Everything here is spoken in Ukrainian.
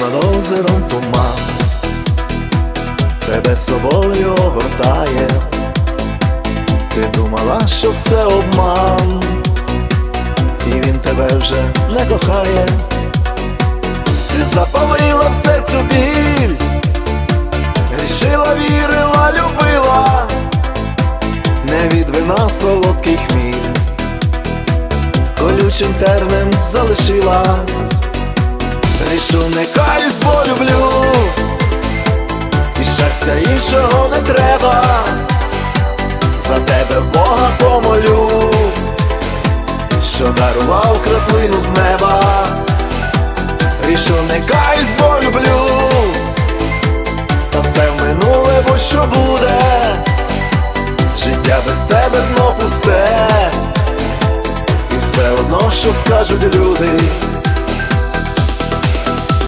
над озером туман, тебе собою огортає, ти думала, що все обман, і він тебе вже не кохає, ти запалила в серцю біль, рішила, вірила, любила, не від вина солодкий хміль колючим тернем залишила. Рішу не каюсь, бо люблю, і щастя іншого не треба, за тебе Бога помолю, що дарував краплину з неба. Рішу не каюсь, бо люблю, та все в минуле, бо що буде, життя без тебе дно пусте. І все одно, що скажуть люди,